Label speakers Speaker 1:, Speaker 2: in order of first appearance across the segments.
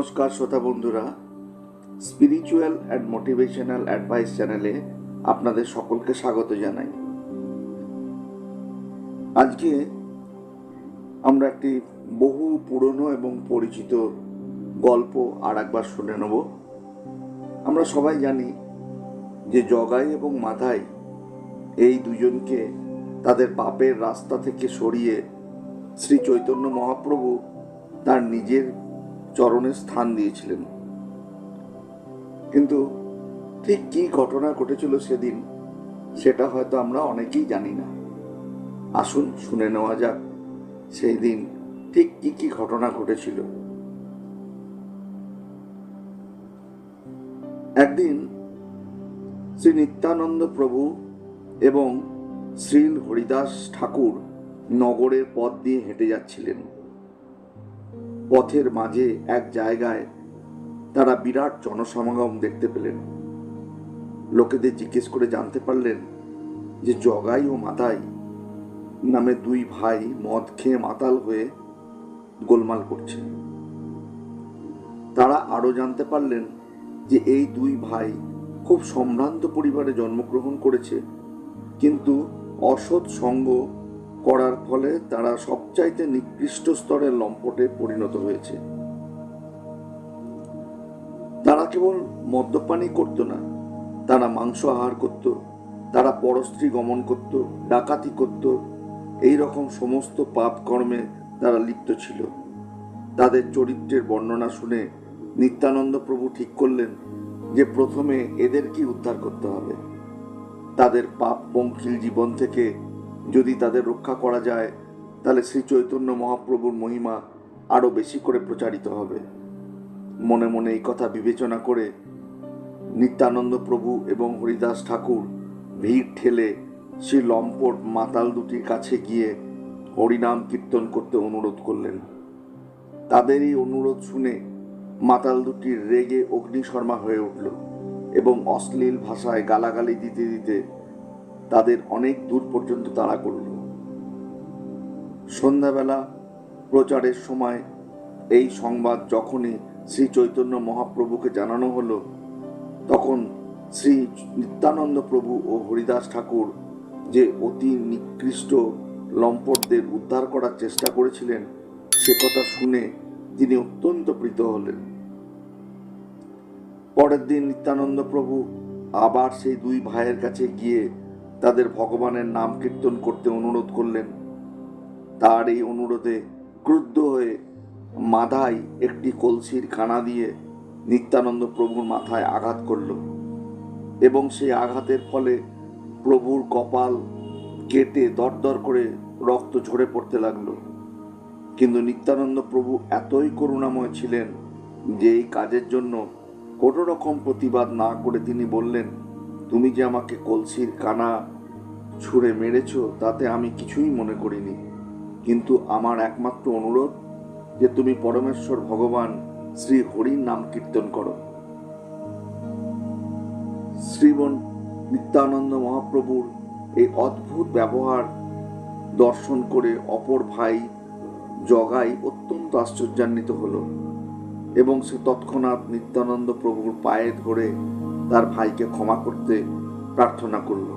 Speaker 1: নমস্কার শ্রোতা বন্ধুরা। স্পিরিচুয়াল অ্যান্ড মোটিভেশনাল অ্যাডভাইস চ্যানেলে আপনাদের সকলকে স্বাগত জানাই। আজকে আমরা একটি বহু পুরনো এবং পরিচিত গল্প আর একবার শুনে নেব। আমরা সবাই জানি যে জগাই এবং মাথায় এই দুজনকে তাদের পাপের রাস্তা থেকে সরিয়ে শ্রী চৈতন্য মহাপ্রভু তার নিজের চরণে স্থান দিয়েছিলেন। কিন্তু ঠিক কী ঘটনা ঘটেছিল সেদিন, সেটা হয়তো আমরা অনেকেই জানি না। আসুন শুনে নেওয়া যাক সেই দিন ঠিক কী কী ঘটনা ঘটেছিল। একদিন শ্রী নিত্যানন্দ প্রভু এবং শ্রীল হরিদাস ঠাকুর নগরের পথ দিয়ে হেঁটে যাচ্ছিলেন। পথের মাঝে এক জায়গায় তারা বিরাট জনসমাগম দেখতে পেলেন। লোকেদের জিজ্ঞেস করে জানতে পারলেন যে জগাই ও মাতাই নামে দুই ভাই মদ খেয়ে মাতাল হয়ে গোলমাল করছে তারা আরও জানতে পারলেন যে এই দুই ভাই খুব সম্ভ্রান্ত পরিবারে জন্মগ্রহণ করেছে, কিন্তু অসৎ সঙ্গ করার ফলে তারা সবচাইতে নিকৃষ্ট স্তরের লম্পটে পরিণত হয়েছে। তারা কেবল মদ্যপানই করত না, তারা মাংস আহার করত, তারা পরস্ত্রী গমন করত, ডাকাতি করত এই রকম সমস্ত পাপ কর্মে তারা লিপ্ত ছিল। তাদের চরিত্রের বর্ণনা শুনে নিত্যানন্দ প্রভু ঠিক করলেন যে প্রথমে এদেরকে উদ্ধার করতে হবে? তাদের পাপ পঙ্কিল জীবন থেকে যদি তাদের রক্ষা করা যায়, তাহলে শ্রী চৈতন্য মহাপ্রভুর মহিমা আরও বেশি করে প্রচারিত হবে। মনে মনে এই কথা বিবেচনা করে নিত্যানন্দ প্রভু এবং হরিদাস ঠাকুর ভিড় ঠেলে শ্রী লম্পট মাতাল দুটির কাছে গিয়ে হরিনাম কীর্তন করতে অনুরোধ করলেন। তাদের এই অনুরোধ শুনে মাতাল দুটির রেগে অগ্নিশর্মা হয়ে উঠল এবং অশ্লীল ভাষায় গালাগালি দিতে দিতে তাদের অনেক দূর পর্যন্ত তাড়া করল। সন্ধ্যাবেলা প্রচারের সময় এই সংবাদ যখনই শ্রী চৈতন্য মহাপ্রভুকে জানানো হলো, তখন শ্রী নিত্যানন্দ প্রভু ও হরিদাস ঠাকুর যে অতি নিকৃষ্ট লম্পটদের উদ্ধার করার চেষ্টা করেছিলেন, সে কথা শুনে তিনি অত্যন্ত প্রীত হলেন। পরের দিন নিত্যানন্দ প্রভু আবার সেই দুই ভাইয়ের কাছে গিয়ে তাদের ভগবানের নাম কীর্তন করতে অনুরোধ করলেন। তার এই অনুরোধে ক্রুদ্ধ হয়ে মাধাই একটি কলসির খানা দিয়ে নিত্যানন্দ প্রভুর মাথায় আঘাত করল এবং সেই আঘাতের ফলে প্রভুর কপাল কেটে দরদর করে রক্ত ঝরে পড়তে লাগল। কিন্তু নিত্যানন্দ প্রভু এতই করুণাময় ছিলেন যে এই কাজের জন্য কোনো রকম প্রতিবাদ না করে তিনি বললেন তুমি যে আমাকে কলসির কানা ছুঁড়ে মেরেছ, তাতে আমি কিছুই মনে করিনি। কিন্তু আমার একমাত্র অনুরোধ যে তুমি পরমেশ্বর ভগবান শ্রী হরির নাম কীর্তন করো। শ্রীবন নিত্যানন্দ মহাপ্রভুর এই অদ্ভুত ব্যবহার দর্শন করে অপর ভাই জগাই অত্যন্ত আশ্চর্যান্বিত হলো এবং সে তৎক্ষণাৎ নিত্যানন্দ প্রভুর পায়ে ধরে তার ভাইকে ক্ষমা করতে প্রার্থনা করল।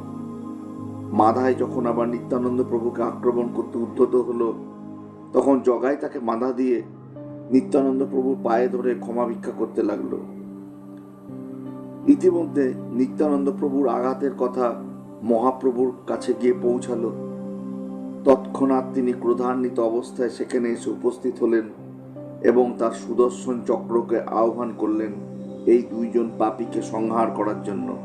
Speaker 1: মাধায় যখন আবার নিত্যানন্দ প্রভুকে আক্রমণ করতে উদ্যত হলো, তখন জগাই তাকে মাধা দিয়ে নিত্যানন্দ প্রভুর পায়ে ধরে ক্ষমা ভিক্ষা করতে লাগল। ইতিমধ্যে নিত্যানন্দ প্রভুর আঘাতের কথা মহাপ্রভুর কাছে গিয়ে পৌঁছালো। তৎক্ষণাৎ তিনি ক্রোধান্বিত অবস্থায় সেখানে এসে উপস্থিত হলেন এবং তার সুদর্শন চক্রকে আহ্বান করলেন। এই দুইজন পাপীকে সংহার করার জন্য।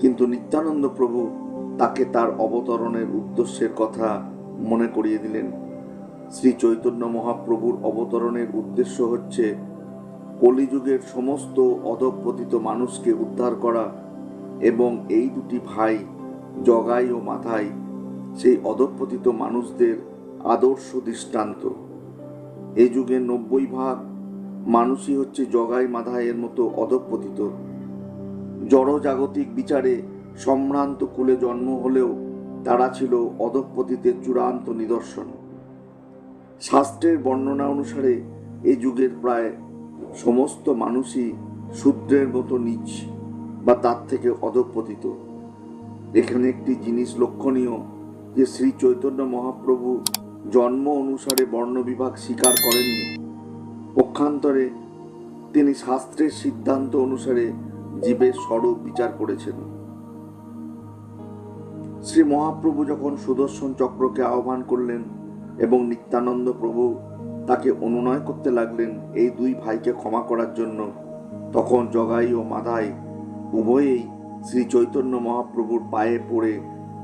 Speaker 1: কিন্তু নিত্যানন্দ প্রভু তাকে তার অবতরণের উদ্দেশ্যের কথা মনে করিয়ে দিলেন। শ্রী চৈতন্য মহাপ্রভুর অবতরণের উদ্দেশ্য হচ্ছে কলিযুগের সমস্ত অধপতিত মানুষকে উদ্ধার করা এবং এই দুটি ভাই, জগাই ও মাথায় সেই অধপতিত মানুষদের আদর্শ দৃষ্টান্ত। এই যুগে নব্বই ভাগ মানুষই হচ্ছে জগাই মাধায়ের মতো অধপতিত। জড়জাগতিক বিচারে সম্ভ্রান্ত কুলে জন্ম হলেও তারা ছিল অধপতিতের চূড়ান্ত নিদর্শন। শাস্ত্রের বর্ণনা অনুসারে এ যুগের প্রায় সমস্ত মানুষই শূদ্রের মতো নিচ বা তার থেকে অধঃপতিত। এখানে একটি জিনিস লক্ষণীয় যে শ্রী চৈতন্য মহাপ্রভু জন্ম অনুসারে বর্ণবিভাগ স্বীকার করেননি। পক্ষান্তরে তিনি শাস্ত্রের সিদ্ধান্ত অনুসারে জীবের স্বরূপ বিচার করেছেন। শ্রী মহাপ্রভু যখন সুদর্শন চক্রকে আহ্বান করলেন এবং নিত্যানন্দ প্রভু তাকে অনুনয় করতে লাগলেন এই দুই ভাইকে ক্ষমা করার জন্য, তখন জগাই ও মাধাই উভয়েই শ্রী চৈতন্য মহাপ্রভুর পায়ে পড়ে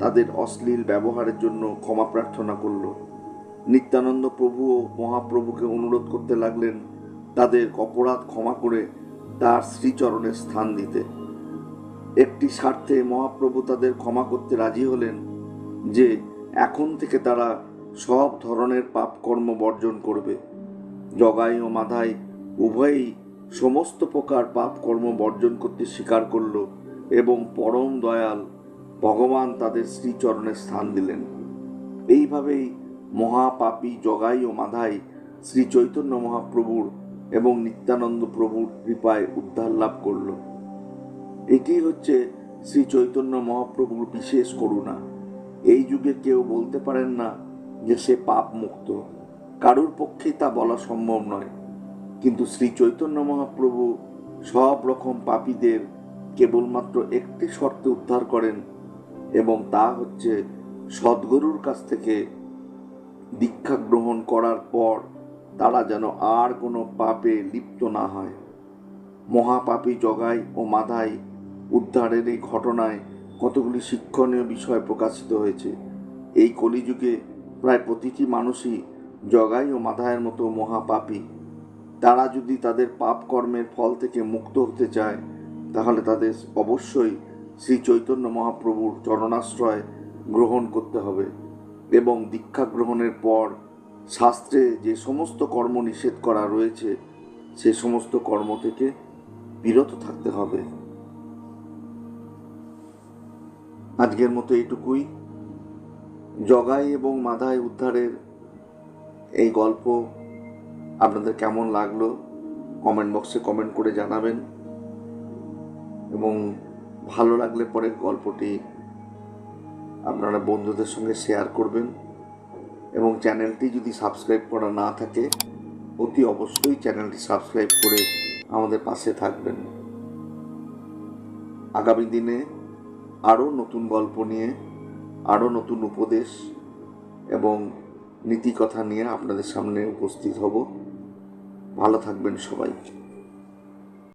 Speaker 1: তাদের অশ্লীল ব্যবহারের জন্য ক্ষমা প্রার্থনা করল। নিত্যানন্দ প্রভু ও মহাপ্রভুকে অনুরোধ করতে লাগলেন তাদের অপরাধ ক্ষমা করে তার শ্রীচরণে স্থান দিতে। একটি স্বার্থে মহাপ্রভু তাদের ক্ষমা করতে রাজি হলেন যে এখন থেকে তারা সব ধরনের পাপ কর্ম বর্জন করবে। জগাই ও মাধাই উভয়েই সমস্ত প্রকার পাপ কর্ম বর্জন করতে স্বীকার করল এবং পরম দয়াল ভগবান তাদের শ্রীচরণে স্থান দিলেন। এইভাবেই মহাপাপী জগাই ও মাধাই শ্রী চৈতন্য মহাপ্রভুর এবং নিত্যানন্দ প্রভুর কৃপায় উদ্ধার লাভ করল। এটি হচ্ছে শ্রী চৈতন্য মহাপ্রভুর বিশেষ করুণা। এই যুগে কেউ বলতে পারেন না যে সে পাপ মুক্ত। কারোর পক্ষেই তা বলা সম্ভব নয়। কিন্তু শ্রী চৈতন্য মহাপ্রভু সব রকম পাপীদের কেবলমাত্র একটি শর্তে উদ্ধার করেন এবং তা হচ্ছে সদ্গুরুর কাছ থেকে দীক্ষা গ্রহণ করার পর তারা যেন আর কোনো পাপে লিপ্ত না হয়। মহাপাপী জগাই ও মাধাই উদ্ধারের এই ঘটনায় কতগুলি শিক্ষণীয় বিষয় প্রকাশিত হয়েছে। এই কলিযুগে প্রায় প্রতিটি মানুষই জগাই ও মাধায়ের মতো মহাপাপী। তারা যদি তাদের পাপ কর্মের ফল থেকে মুক্ত হতে চায়, তাহলে তাদের অবশ্যই শ্রী চৈতন্য মহাপ্রভুর চরণাশ্রয় গ্রহণ করতে হবে এবং দীক্ষা গ্রহণের পর শাস্ত্রে যে সমস্ত কর্ম নিষেধ করা রয়েছে, সে সমস্ত কর্ম থেকে বিরত থাকতে হবে। আজকের মতো এইটুকুই। জগাই এবং মাধায় উদ্ধারের এই গল্প আপনাদের কেমন লাগল, কমেন্ট বক্সে কমেন্ট করে জানাবেন। এবং ভালো লাগলে পরে গল্পটি আপনারা বন্ধুদের সঙ্গে শেয়ার করবেন। এবং চ্যানেলটি যদি সাবস্ক্রাইব করা না থাকে, অতি অবশ্যই চ্যানেলটি সাবস্ক্রাইব করে আমাদের পাশে থাকবেন। আগামী দিনে আরও নতুন গল্প নিয়ে, আরও নতুন উপদেশ এবং নীতিকথা নিয়ে আপনাদের সামনে উপস্থিত হব। ভালো থাকবেন সবাই।